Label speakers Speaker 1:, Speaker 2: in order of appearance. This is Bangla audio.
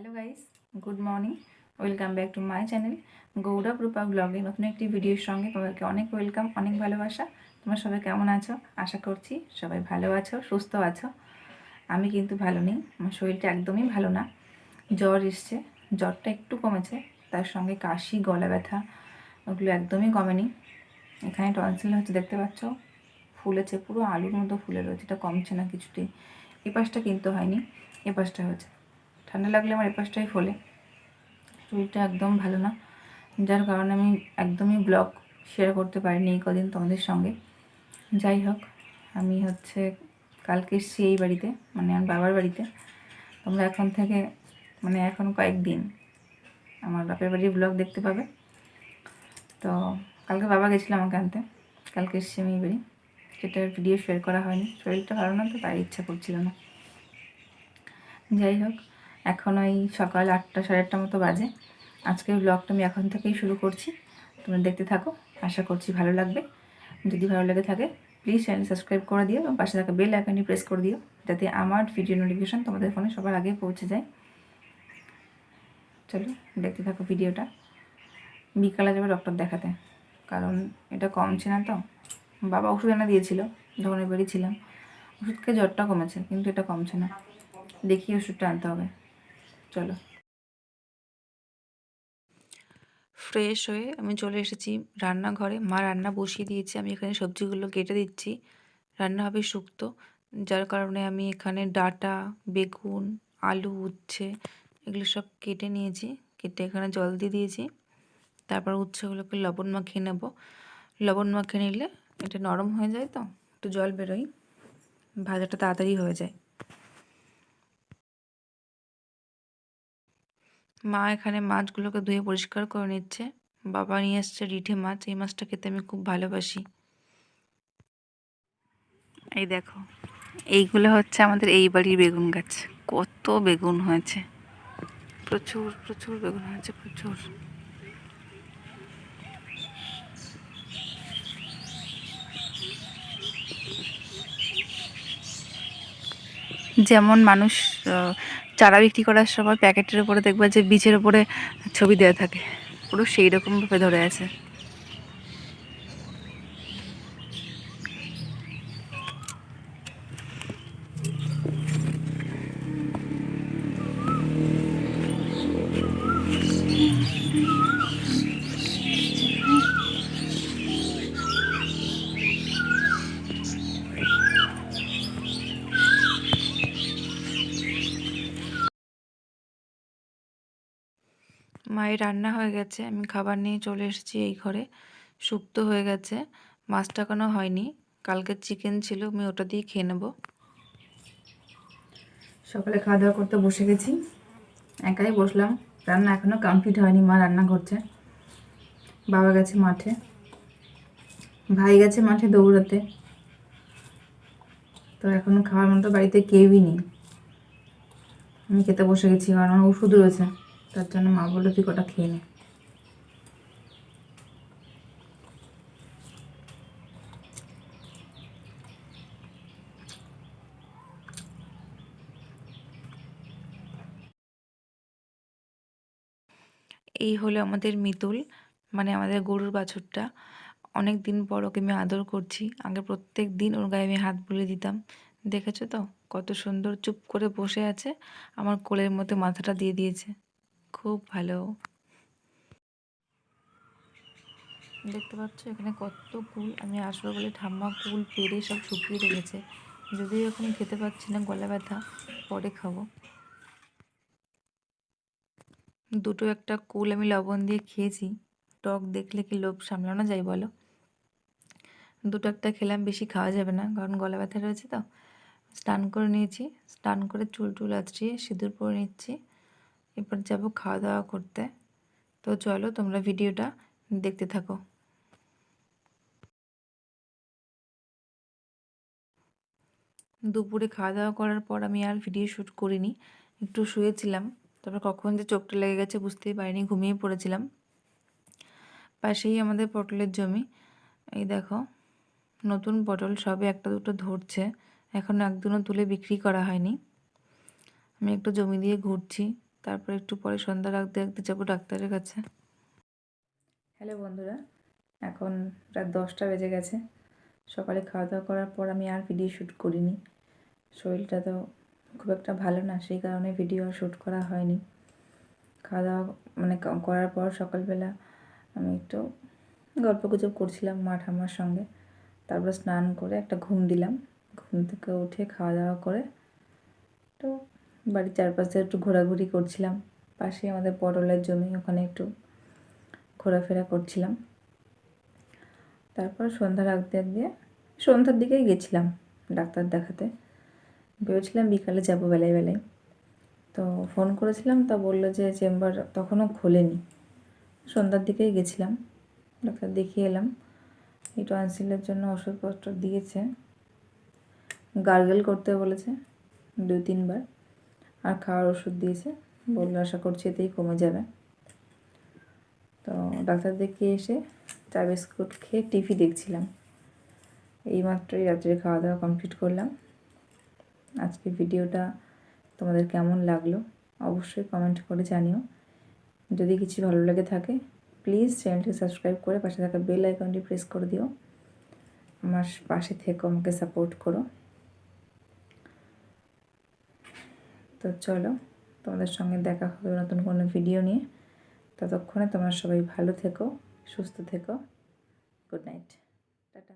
Speaker 1: Hello guys good morning welcome back to my channel Gourab Rupa ব্লগে নতুন একটি ভিডিওর সঙ্গে তোমাদেরকে অনেক ওয়েলকাম অনেক ভালোবাসা। তোমরা সবাই কেমন আছো? আশা করছি সবাই ভালো আছো, সুস্থ আছো। আমি কিন্তু ভালো নেই, আমার শরীরটা একদমই ভালো না। জ্বর এসছে, জ্বরটা একটু কমেছে, তার সঙ্গে কাশি, গলা ব্যথা, ওগুলো একদমই কমেনি। এখানে টনসিল হচ্ছে, দেখতে পাচ্ছ? ফুলেছে, পুরো আলুর মতো ফুলে রয়েছে, এটা কমছে না কিছুতেই। এ পাশটা কিন্তু হয়নি এ পাশটা হয়েছে ঠান্ডা লাগলে আমার এপাশটাই ফোলে। শরীরটা একদম ভালো না। যার কারণে আমি একদমই ব্লগ শেয়ার করতে পারিনি এই কদিন তোমাদের সঙ্গে। যাই হোক, আমি হচ্ছে কালকে এসছি এই বাড়িতে মানে আমার বাবার বাড়িতে। তোমরা এখন থেকে মানে এখন কয়েকদিন আমার বাপের বাড়ির ব্লগ দেখতে পাবে। তো কালকে বাবা গেছিল আমাকে আনতে। কালকে এসছি আমি এই বাড়ি। সেটার ভিডিও শেয়ার করা হয়নি। শরীরটা ভালো না তো তাই ইচ্ছা করছিল না। যাই হোক এখন ওই সকাল আটটা, সাড়ে আটটা মতো বাজে। আজকের ব্লগটা আমি এখন থেকেই শুরু করছি। তোমরা দেখতে থাকো, আশা করছি ভালো লাগবে। যদি ভালো লেগে থাকে প্লিজ চ্যানেল সাবস্ক্রাইব করে দিও এবং পাশে থাকা বেল আইকনটি প্রেস করে দিও, যাতে আমার ভিডিও নোটিফিকেশন তোমাদের ফোনে সবার আগে পৌঁছে যায়। চলো, দেখতে থাকো ভিডিওটা বিকালে যাবে ডক্টর দেখাতে। কারণ এটা কমছে না তো। বাবা ওষুধ এনে দিয়েছিল, যখন এই বাড়ি ছিলাম। ওষুধ জ্বরটা কমেছে, কিন্তু এটা কমছে না। দেখি ওষুধটা আনতে হবে। চলো। ফ্রেশ হয়ে আমি চলে এসেছি রান্নাঘরে। মা রান্না বসিয়ে দিয়েছে, আমি এখানে সবজিগুলো কেটে দিচ্ছি। রান্না হবে শুক্তো, যার কারণে আমি এখানে ডাটা, বেগুন, আলু, উচ্ছে এগুলো সব কেটে নিয়েছি। কেটে এখানে জল দিয়ে দিয়েছি। তারপর উচ্ছেগুলোকে লবণ মাখিয়ে নেব। লবণ মাখিয়ে নিলে এটা নরম হয়ে যায় তো, একটু জল বেরোয়। ভাজাটা তাড়াতাড়ি হয়ে যায়। মা এখানে মাছগুলোকে ধুয়ে পরিষ্কার করে নিচ্ছে। বাবা নিয়ে এসছে রিঠে মাছ। এই মাছটা খেতে আমি খুব ভালোবাসি। এই দেখো, এইগুলো হচ্ছে আমাদের এই বাড়ির বেগুন গাছ। কত বেগুন হয়েছে। প্রচুর প্রচুর বেগুন হয়েছে, প্রচুর। যেমন মানুষ চারা বিক্রি করার সময় প্যাকেটের উপরে দেখবে যে বীজের উপরে ছবি দেওয়া থাকে। পুরো সেই রকমভাবে ধরে আছে। মায়ের রান্না হয়ে গেছে, আমি খাবার নিয়ে চলে এসেছি এই ঘরে। শুক্তো হয়ে গেছে মাছটা কোনো হয়নি। কালকের চিকেন ছিল, আমি ওটা দিয়ে খেয়ে নেব। সকালে খাওয়া দাওয়া করতে বসে গেছি। একাই বসলাম। রান্না এখনও কমপ্লিট হয়নি, মা রান্না করছে। বাবা গেছে মাঠে। ভাই গেছে মাঠে দৌড়াতে। তো এখনও খাওয়ার মতো বাড়িতে কেউই নেই। আমি খেতে বসে গেছি কারণ আমার ওষুধ রয়েছে। তার জন্য মা বলল, তুই কটা খেয়ে নে। এই হলো আমাদের মিতুল মানে আমাদের গরুর বাছুরটা। অনেক দিন পর ওকে আমি আদর করছি। আগে প্রত্যেক দিন ওর গায়ে আমি হাত বুলিয়ে দিতাম। দেখেছ তো? কত সুন্দর চুপ করে বসে আছে। আমার কোলের মধ্যে মাথাটা দিয়ে দিয়েছে। খুব ভালো। দেখতে পাচ্ছ এখানে কত কুল, আমি আসব বলে ঠাম্মা কুল পেরে সব শুকিয়ে রেখেছে। যদিও এখন খেতে পাচ্ছি না, গলা ব্যথা, পরে খাব। দুটো একটা কুল আমি লবণ দিয়ে খেয়েছি। টক দেখলে কি লোভ সামলানো যায় বলো? দুটো একটা খেলাম, বেশি খাওয়া যাবে না, কারণ গলা ব্যথা রয়েছে তো। স্নান করে নিয়েছি, স্নান করে চুল টুল আঁচড়িয়ে সিঁদুর পরে নিচ্ছি। এরপর যাব খাওয়া দাওয়া করতে। তো চলো তোমরা ভিডিওটা দেখতে থাকো। দুপুরে খাওয়া দাওয়া করার পর আমি আর ভিডিও শ্যুট করিনি, একটু শুয়েছিলাম। তারপর কখন যে চোখটা লেগে গেছে বুঝতেই পারিনি, ঘুমিয়ে পড়েছিলাম। পাশেই আমাদের পটলের জমি। এই দেখো, নতুন পটল সবে একটা দুটো ধরছে এখনও একদিনও তুলে বিক্রি করা হয়নি। আমি একটু জমি দিয়ে ঘুরছি। তারপর একটু পরে সন্ধ্যা রাখতে রাখতে যাব ডাক্তারের কাছে। হ্যালো বন্ধুরা, এখন রাত দশটা বেজে গেছে। সকালে খাওয়া দাওয়া করার পর আমি আর ভিডিও শ্যুট করিনি। শরীরটা তো খুব একটা ভালো না, সেই কারণে ভিডিও আর শ্যুট করা হয়নি। খাওয়া দাওয়া মানে করার পর সকালবেলা আমি একটু গল্প গুজব করছিলাম মা ঠাম্মার সঙ্গে। তারপর স্নান করে একটা ঘুম দিলাম। ঘুম থেকে উঠে খাওয়া দাওয়া করে তো বাড়ির চারপাশে একটু ঘোরাঘুরি করছিলাম। পাশে আমাদের পটলের জমি, ওখানে একটু ঘোরাফেরা করছিলাম। তারপর সন্ধ্যা রাখতে দিয়ে সন্ধ্যার দিকেই গেছিলাম ডাক্তার দেখাতে। ভেবেছিলাম বিকালে যাব বেলায় বেলায়। তো ফোন করেছিলাম, তা বলল যে চেম্বার তখনও খোলেনি। সন্ধ্যার দিকেই গেছিলাম, ডাক্তার দেখিয়ে এলাম। এই টনসিলের জন্য ওষুধপত্র দিয়েছে। গার্গেল করতে বলেছে, দুই তিনবার। আর খাওয়ার ওষুধ দিয়েছে। বলল, আশা করছি এতেই কমে যাবে। তো ডাক্তার দেখিয়ে এসে চা বিস্কুট খেয়ে টিভি দেখছিলাম। এইমাত্রই রাত্রে খাওয়া দাওয়া কমপ্লিট করলাম। আজকে ভিডিওটা তোমাদের কেমন লাগল অবশ্যই কমেন্ট করে জানিও। যদি কিছু ভালো লেগে থাকে প্লিজ চ্যানেলটি সাবস্ক্রাইব করে পাশে থাকা বেল আইকনটি প্রেস করে দিও। আমার পাশে থেকে, আমাকে সাপোর্ট করো। তো চলো, তোমাদের সঙ্গে দেখা হবে নতুন কোনো ভিডিও নিয়ে। ততক্ষণে তোমার সবাই ভালো থেকো, সুস্থ থেকো। Good night tata.